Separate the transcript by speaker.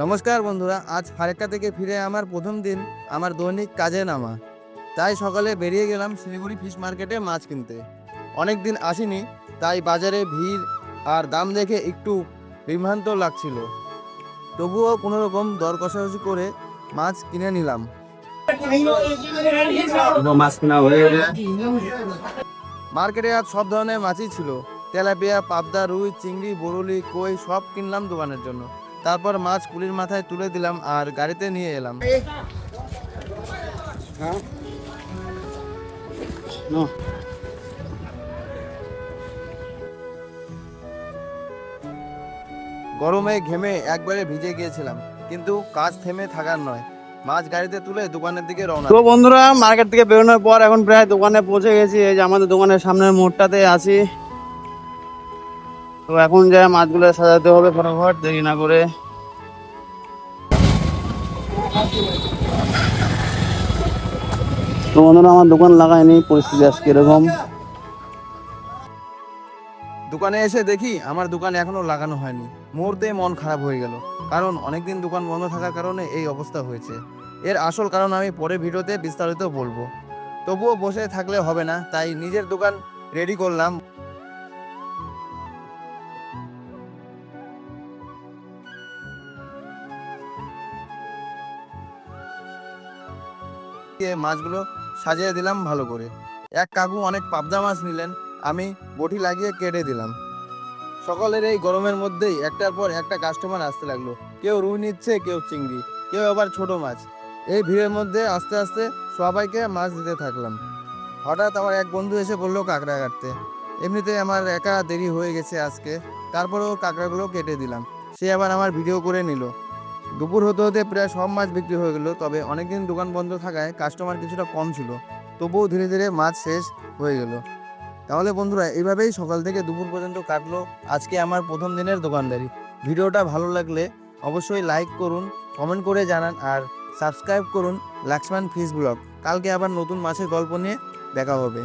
Speaker 1: নমস্কার বন্ধুরা আজ ফারেক্কা থেকে ফিরে আমার প্রথম দিন আমার দৈনিক কাজে নামা। তাই সকালে বেরিয়ে গেলাম শিলিগুড়ি ফিশ মার্কেটে মাছ কিনতে। অনেক দিন আসিনি তাই বাজারে ভিড় আর দাম দেখে একটু বিভ্রান্ত লাগছিল। তবুও কোনো রকম দর কষাকষি করে মাছ কিনে নিলাম।
Speaker 2: মাছ কেনা হয়ে
Speaker 1: মার্কেটে আজ সব ধরনের মাছই ছিল। তেলাপিয়া পাবদা রুই চিংড়ি বরুলি কই সব কিনলাম দোকানের জন্য। তারপর মাছ কুলির মাথায় তুলে দিলাম আর গাড়িতে নিয়ে এলাম। গরমে ঘেমে একবারে ভিজে গিয়েছিলাম, কিন্তু কাজ থেমে থাকার নয়। মাছ গাড়িতে তুলে দোকানের দিকে রওনা
Speaker 2: তো বন্ধুরা, মার্কেট থেকে বেরোনোর পর এখন প্রায় দোকানে পৌঁছে গেছি। এই যে আমাদের দোকানের সামনের মোড়টাতে আছি। তো এখন যা মাছগুলো সাজাতে হবে ফটাফট, দেরি না করে। তো বন্ধুরা, আমার দোকান লাগায়নি, পরিস্থিতি আজকে এরকম।
Speaker 1: দোকানে এসে দেখি আমার দোকান এখনও লাগানো হয়নি। মুহূর্তে মন খারাপ হয়ে গেল, কারণ অনেকদিন দোকান বন্ধ থাকার কারণে এই অবস্থা হয়েছে। এর আসল কারণ আমি পরে ভিডিওতে বিস্তারিত বলব। তবুও বসে থাকলে হবে না, তাই নিজের দোকান রেডি করলাম। মাছগুলো সাজিয়ে দিলাম ভালো করে। এক কাকু অনেক পাবদা মাছ নিলেন, আমি বটি লাগিয়ে কেটে দিলাম। সকলের এই গরমের মধ্যেই একটার পর একটা কাস্টমার আসতে লাগল। কেউ রুই নিচ্ছে, কেউ চিংড়ি, কেউ আবার ছোট মাছ। এই ভিড়ের মধ্যে আস্তে আস্তে সবাইকে মাছ দিতে থাকলাম। হঠাৎ আমার এক বন্ধু এসে বলল কাঁকড়া কাটতে। এমনিতে আমার একা দেরি হয়ে গেছে আজকে। তারপরেও কাঁকড়াগুলো কেটে দিলাম। সে আবার আমার ভিডিও করে নিল। দুপুর হতে হতে প্রায় সব মাছ বিক্রি হয়ে গেলো, তবে অনেকদিন দোকান বন্ধ থাকায় কাস্টমার কিছুটা কম ছিল। তবুও ধীরে ধীরে মাছ শেষ হয়ে গেল। তাহলে বন্ধুরা, এইভাবেই সকাল থেকে দুপুর পর্যন্ত কাটলো আজকে আমার প্রথম দিনের দোকানদারি। ভিডিওটা ভালো লাগলে অবশ্যই লাইক করুন কমেন্ট করে জানান আর সাবস্ক্রাইব করুন লাক্সমান ফিস ব্লগ কালকে আবার নতুন মাছের গল্প নিয়ে দেখা হবে।